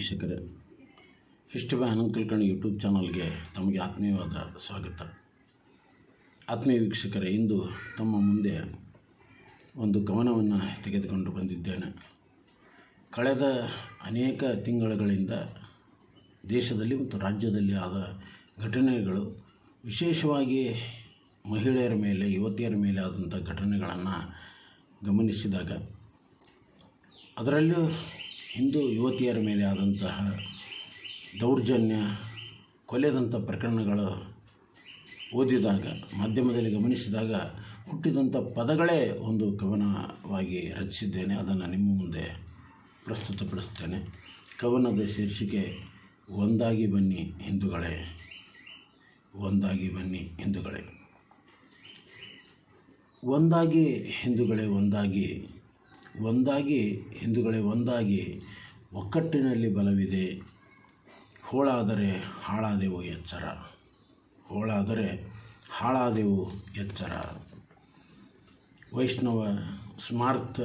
ವೀಕ್ಷಕರೇ by Anand Kulkarni YouTube ಚಾನಲ್ಗೆ ತಮಗೆ ಆತ್ಮೀಯವಾದ ಸ್ವಾಗತ. ಆತ್ಮೀಯ ವೀಕ್ಷಕರೇ, ಇಂದು ತಮ್ಮ ಮುಂದೆ ಒಂದು ಗಮನವನ್ನು ತೆಗೆದುಕೊಂಡು ಬಂದಿದ್ದೇನೆ. ಕಳೆದ ಅನೇಕ ತಿಂಗಳುಗಳಿಂದ ದೇಶದಲ್ಲಿ ಮತ್ತು ರಾಜ್ಯದಲ್ಲಿ ಆದ ಘಟನೆಗಳು, ವಿಶೇಷವಾಗಿ ಮಹಿಳೆಯರ ಮೇಲೆ, ಯುವತಿಯರ ಮೇಲೆ ಆದಂಥ ಘಟನೆಗಳನ್ನು ಗಮನಿಸಿದಾಗ, ಅದರಲ್ಲೂ ಹಿಂದೂ ಯುವತಿಯರ ಮೇಲೆ ಆದಂತಹ ದೌರ್ಜನ್ಯ, ಕೊಲೆದಂಥ ಪ್ರಕರಣಗಳು ಓದಿದಾಗ, ಮಾಧ್ಯಮದಲ್ಲಿ ಗಮನಿಸಿದಾಗ ಹುಟ್ಟಿದಂಥ ಪದಗಳೇ ಒಂದು ಕವನವಾಗಿ ರಚಿಸಿದ್ದೇನೆ. ಅದನ್ನು ನಿಮ್ಮ ಮುಂದೆ ಪ್ರಸ್ತುತಪಡಿಸ್ತೇನೆ. ಕವನದ ಶೀರ್ಷಿಕೆ, ಒಂದಾಗಿ ಬನ್ನಿ ಹಿಂದೂಗಳೇ, ಒಂದಾಗಿ ಬನ್ನಿ ಹಿಂದೂಗಳೇ ಒಂದಾಗಿ ಹಿಂದೂಗಳೇ, ಒಂದಾಗಿ ಒಂದಾಗಿ, ಹಿಂದೂಗಳೇ ಒಂದಾಗಿ, ಒಕ್ಕಟ್ಟಿನಲ್ಲಿ ಬಲವಿದೆ. ಹೋಳಾದರೆ ಹಾಳಾದೆವು ಎಚ್ಚರ. ಹೋಳಾದರೆ ಹಾಳಾದೆವು ಎಚ್ಚರ. ವೈಷ್ಣವ ಸ್ಮಾರ್ಥ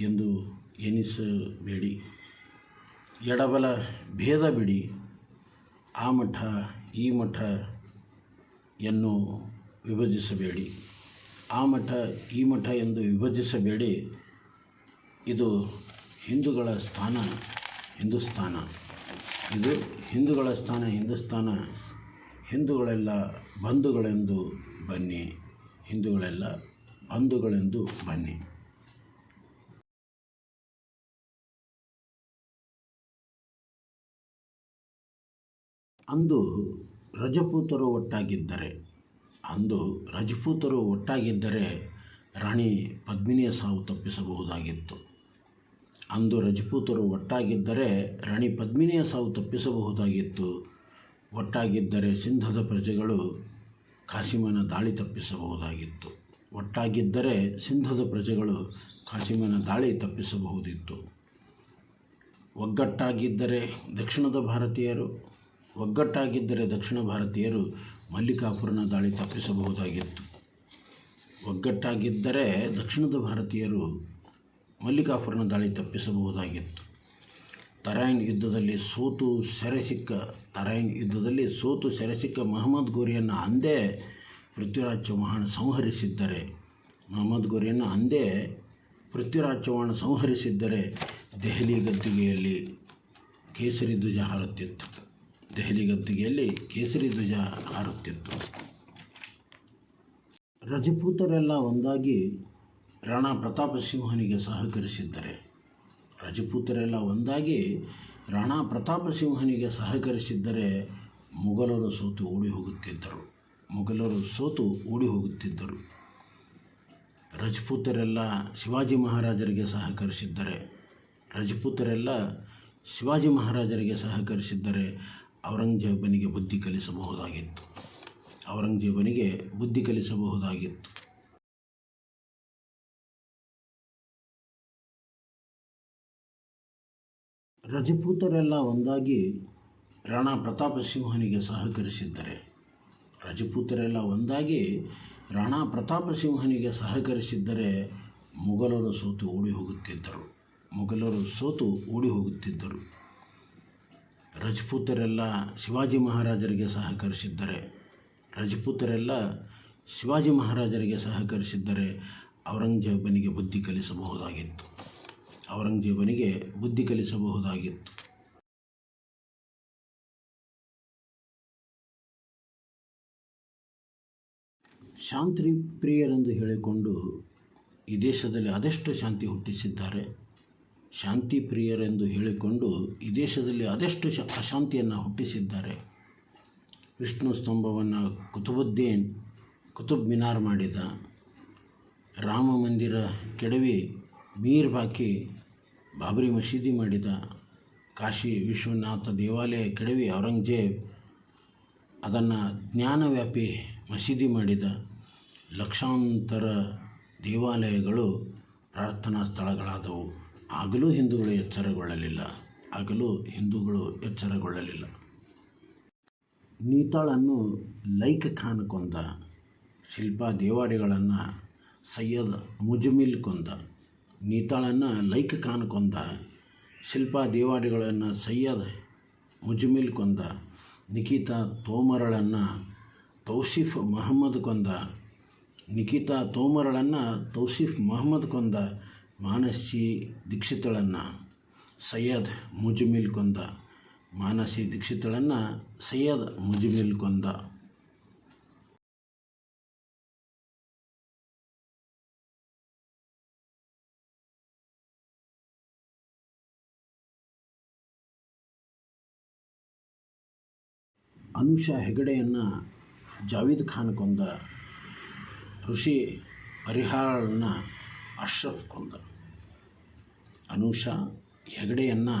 ಎಂದು ಎನಿಸಬೇಡಿ. ಎಡಬಲ ಭೇದ ಬಿಡಿ. ಆ ಮಠ, ಈ ಮಠ ಎನ್ನು ವಿಭಜಿಸಬೇಡಿ. ಆ ಮಠ, ಈ ಮಠ ಎಂದು ವಿಭಜಿಸಬೇಡಿ. ಇದು ಹಿಂದೂಗಳ ಸ್ಥಾನ, ಹಿಂದೂಸ್ಥಾನ. ಇದು ಹಿಂದೂಗಳ ಸ್ಥಾನ, ಹಿಂದೂಸ್ಥಾನ. ಹಿಂದೂಗಳೆಲ್ಲ ಬಂಧುಗಳೆಂದು ಬನ್ನಿ. ಹಿಂದೂಗಳೆಲ್ಲ ಬಂಧುಗಳೆಂದು ಬನ್ನಿ. ಅಂದು ರಜಪೂತರು ಒಟ್ಟಾಗಿದ್ದರೆ, ಅಂದು ರಜಪೂತರು ಒಟ್ಟಾಗಿದ್ದರೆ ರಾಣಿ ಪದ್ಮಿನಿಯ ಸಾವು ತಪ್ಪಿಸಬಹುದಾಗಿತ್ತು. ಅಂದು ರಜಪೂತರು ಒಟ್ಟಾಗಿದ್ದರೆ ರಾಣಿ ಪದ್ಮಿನಿಯ ಸಾವು ತಪ್ಪಿಸಬಹುದಾಗಿತ್ತು. ಒಟ್ಟಾಗಿದ್ದರೆ ಸಿಂಧದ ಪ್ರಜೆಗಳು ಕಾಸಿಮನ ದಾಳಿ ತಪ್ಪಿಸಬಹುದಾಗಿತ್ತು. ಒಟ್ಟಾಗಿದ್ದರೆ ಸಿಂಧದ ಪ್ರಜೆಗಳು ಕಾಸಿಮನ ದಾಳಿ ತಪ್ಪಿಸಬಹುದಿತ್ತು. ಒಗ್ಗಟ್ಟಾಗಿದ್ದರೆ ದಕ್ಷಿಣದ ಭಾರತೀಯರು, ಒಗ್ಗಟ್ಟಾಗಿದ್ದರೆ ದಕ್ಷಿಣ ಭಾರತೀಯರು ಮಲ್ಲಿಕಾಪುರನ ದಾಳಿ ತಪ್ಪಿಸಬಹುದಾಗಿತ್ತು. ಒಗ್ಗಟ್ಟಾಗಿದ್ದರೆ ದಕ್ಷಿಣದ ಭಾರತೀಯರು ಮಲ್ಲಿಕಾಪುರನ ದಾಳಿ ತಪ್ಪಿಸಬಹುದಾಗಿತ್ತು. ತರಾಯಿನ್ ಯುದ್ಧದಲ್ಲಿ ಸೋತು ಸೆರೆಸಿಕ್ಕ, ತರಾಯಿನ್ ಯುದ್ಧದಲ್ಲಿ ಸೋತು ಸೆರೆಸಿಕ್ಕ ಮಹಮ್ಮದ್ ಗೋರಿಯನ್ನು ಅಂದೇ ಪೃಥ್ವಿರಾಜ್ ಚೌಹಾಣ್ ಸಂಹರಿಸಿದ್ದರೆ, ಮಹಮ್ಮದ್ ಗೋರಿಯನ್ನು ಅಂದೇ ಪೃಥ್ವಿರಾಜ್ ಚೌಹಾಣ್ ಸಂಹರಿಸಿದ್ದರೆ ದೆಹಲಿ ಗದ್ದುಗೆಯಲ್ಲಿ ಕೇಸರಿ ಧ್ವಜ ಹಾರುತ್ತಿತ್ತು. ದೆಹಲಿ ಗದ್ದುಗೆಯಲ್ಲಿ ಕೇಸರಿ ಧ್ವಜ ಹಾರುತ್ತಿತ್ತು. ರಜಪೂತರೆಲ್ಲ ಒಂದಾಗಿ ರಾಣಾ ಪ್ರತಾಪ ಸಿಂಹನಿಗೆ ಸಹಕರಿಸಿದ್ದರೆ. ರಜಪೂತರೆಲ್ಲ ಒಂದಾಗಿ ರಾಣಾ ಪ್ರತಾಪ ಸಿಂಹನಿಗೆ ಸಹಕರಿಸಿದ್ದರೆ ಮೊಘಲರು ಸೋತು ಓಡಿ ಹೋಗುತ್ತಿದ್ದರು. ಮೊಘಲರು ಸೋತು ಓಡಿ ಹೋಗುತ್ತಿದ್ದರು. ರಜಪೂತರೆಲ್ಲ ಶಿವಾಜಿ ಮಹಾರಾಜರಿಗೆ ಸಹಕರಿಸಿದ್ದರೆ. ರಜಪೂತರೆಲ್ಲ ಶಿವಾಜಿ ಮಹಾರಾಜರಿಗೆ ಸಹಕರಿಸಿದ್ದರೆ ಔರಂಗಜೇಬನಿಗೆ ಬುದ್ಧಿ ಕಲಿಸಬಹುದಾಗಿತ್ತು. ಔರಂಗಜೇಬನಿಗೆ ಬುದ್ಧಿ ಕಲಿಸಬಹುದಾಗಿತ್ತು. ರಜಪೂತರೆಲ್ಲ ಒಂದಾಗಿ ರಾಣಾ ಪ್ರತಾಪ ಸಿಂಹನಿಗೆ ಸಹಕರಿಸಿದ್ದರೆ. ರಜಪೂತರೆಲ್ಲ ಒಂದಾಗಿ ರಾಣಾ ಪ್ರತಾಪ ಸಿಂಹನಿಗೆ ಸಹಕರಿಸಿದ್ದರೆ ಮೊಘಲರು ಸೋತು ಓಡಿ ಹೋಗುತ್ತಿದ್ದರು. ಮೊಘಲರು ಸೋತು ಓಡಿ ಹೋಗುತ್ತಿದ್ದರು. ರಜಪೂತರೆಲ್ಲ ಶಿವಾಜಿ ಮಹಾರಾಜರಿಗೆ ಸಹಕರಿಸಿದ್ದರೆ. ರಜಪೂತರೆಲ್ಲ ಶಿವಾಜಿ ಮಹಾರಾಜರಿಗೆ ಸಹಕರಿಸಿದ್ದರೆ ಔರಂಗಜೇಬನಿಗೆ ಬುದ್ಧಿ ಕಲಿಸಬಹುದಾಗಿತ್ತು. ಔರಂಗಜೇಬನಿಗೆ ಬುದ್ಧಿ ಕಲಿಸಬಹುದಾಗಿತ್ತು. ಶಾಂತಿ ಪ್ರಿಯರೆಂದು ಹೇಳಿಕೊಂಡು ಈ ದೇಶದಲ್ಲಿ ಅದೆಷ್ಟು ಶಾಂತಿ ಹುಟ್ಟಿಸಿದ್ದಾರೆ. ಶಾಂತಿ ಪ್ರಿಯರೆಂದು ಹೇಳಿಕೊಂಡು ಈ ದೇಶದಲ್ಲಿ ಅದೆಷ್ಟು ಅಶಾಂತಿಯನ್ನು ಹುಟ್ಟಿಸಿದ್ದಾರೆ. ವಿಷ್ಣು ಸ್ತಂಭವನ್ನು ಕುತುಬುದ್ದೀನ್, ಕುತುಬ್ ಮಿನಾರ್ ಮಾಡಿದ. ರಾಮ ಮಂದಿರ ಕೆಡವಿ, ಮೀರ್ ಬಾಕಿ ಬಾಬರಿ ಮಸೀದಿ ಮಾಡಿದ ಕಾಶಿ ವಿಶ್ವನಾಥ ದೇವಾಲಯ ಕೆಡವಿ ಔರಂಗಜೇಬ್ ಅದನ್ನು ಜ್ಞಾನವ್ಯಾಪಿ ಮಸೀದಿ ಮಾಡಿದ ಲಕ್ಷಾಂತರ ದೇವಾಲಯಗಳು ಪ್ರಾರ್ಥನಾ ಸ್ಥಳಗಳಾದವು. ಆಗಲೂ ಹಿಂದೂಗಳು ಎಚ್ಚರಗೊಳ್ಳಲಿಲ್ಲ. ಆಗಲೂ ಹಿಂದೂಗಳು ಎಚ್ಚರಗೊಳ್ಳಲಿಲ್ಲ. ನೀತಾಳನ್ನು ಲೈಕ್ ಖಾನ್ ಕೊಂದ, ಶಿಲ್ಪಾ ದೇವಾಡಿಗಳನ್ನು ಸೈಯದ್ ಮುಜಮಿಲ್ ಕೊಂದ. ನೀತಾಳನ್ನು ಲೈಕ್ ಖಾನ್ ಕೊಂದ ಶಿಲ್ಪಾ ದೇವಾಡಿಗಳನ್ನು ಸೈಯದ್ ಮುಜ್ಮಿಲ್ ಕೊಂದ ನಿಖಿತಾ ತೋಮರಳನ್ನು ತೌಸಿಫ್ ಮಹಮ್ಮದ್ ಕೊಂದ ನಿಖಿತಾ ತೋಮರಳನ್ನು ತೌಸಿಫ್ ಮಹಮ್ಮದ್ ಕೊಂದ ಮಾನಸಿ ದೀಕ್ಷಿತಳನ್ನು ಸೈಯದ್ ಮುಜ್ಮಿಲ್ ಕೊಂದ, ಮಾನಸಿ ದೀಕ್ಷಿತಳನ್ನು ಸೈಯದ್ ಮುಜ್ಮಿಲ್ ಕೊಂದ. ಅನುಷಾ ಹೆಗಡೆಯನ್ನು ಜಾವೀದ್ ಖಾನ್ ಕೊಂದ, ಋಷಿ ಪರಿಹಾರನ್ನ ಅಶ್ರಫ್ ಕೊಂದ. ಅನುಷಾ ಹೆಗಡೆಯನ್ನು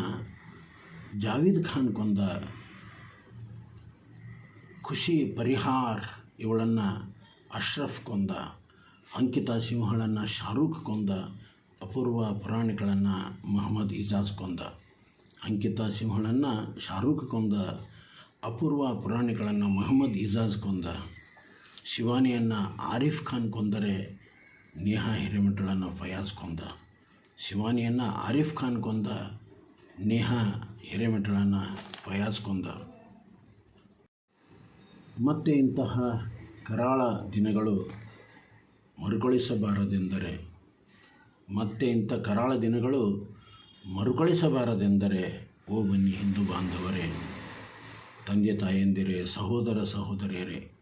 ಜಾವೀದ್ ಖಾನ್ ಕೊಂದ, ಖುಷಿ ಪರಿಹಾರ್ ಇವಳನ್ನು ಅಶ್ರಫ್ ಕೊಂದ, ಅಂಕಿತಾ ಸಿಂಹಳನ್ನು ಶಾರೂಖ್ ಕೊಂದ, ಅಪೂರ್ವ ಪುರಾಣಿಗಳನ್ನು ಮೊಹಮ್ಮದ್ ಇಜಾಜ್ ಕೊಂದ. ಅಂಕಿತಾ ಸಿಂಹಳನ್ನು ಶಾರೂಖ್ ಕೊಂದ ಅಪೂರ್ವ ಪುರಾಣಿಗಳನ್ನು ಮೊಹಮ್ಮದ್ ಇಜಾಜ್ ಕೊಂದ, ಶಿವಾನಿಯನ್ನು ಆರಿಫ್ ಖಾನ್ ಕೊಂದರೆ ನೇಹಾ ಹಿರೇಮಠಳನ್ನು ಫಯಾಜ್ ಕೊಂದ, ಶಿವಾನಿಯನ್ನು ಆರಿಫ್ ಖಾನ್ ಕೊಂದ ನೇಹಾ ಹಿರೇಮಠಳನ್ನು ಫಯಾಜ್ ಕೊಂದ. ಮತ್ತೆ ಇಂತಹ ಕರಾಳ ದಿನಗಳು ಮರುಕಳಿಸಬಾರದೆಂದರೆ, ಮತ್ತೆ ಇಂಥ ಕರಾಳ ದಿನಗಳು ಮರುಕಳಿಸಬಾರದೆಂದರೆ, ಓ ಬನ್ನಿ ಹಿಂದೂ ಬಾಂಧವರೇ ತಂದೆ ತಾಯಂದಿರೇ, ಸಹೋದರ ಸಹೋದರಿಯರೇ.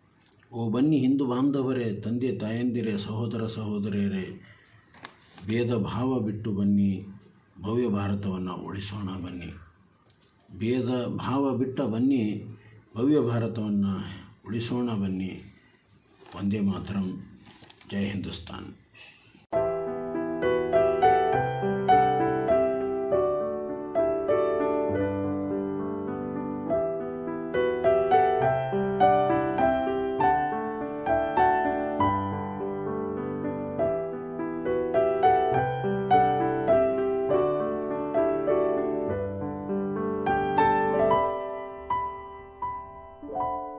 ಓ ಬನ್ನಿ ಹಿಂದೂ ಬಾಂಧವರೇ, ತಂದೆ ತಾಯಂದಿರೇ, ಸಹೋದರ ಸಹೋದರಿಯರೇ. ಭೇದ ಭಾವ ಬಿಟ್ಟು ಬನ್ನಿ, ಭವ್ಯ ಭಾರತವನ್ನು ಉಳಿಸೋಣ ಬನ್ನಿ. ಭೇದ ಭಾವ ಬಿಟ್ಟ ಬನ್ನಿ, ಭವ್ಯ ಭಾರತವನ್ನು ಉಳಿಸೋಣ ಬನ್ನಿ. ಒಂದೇ ಮಾತ್ರ. ಜೈ ಹಿಂದೂಸ್ತಾನ್. you.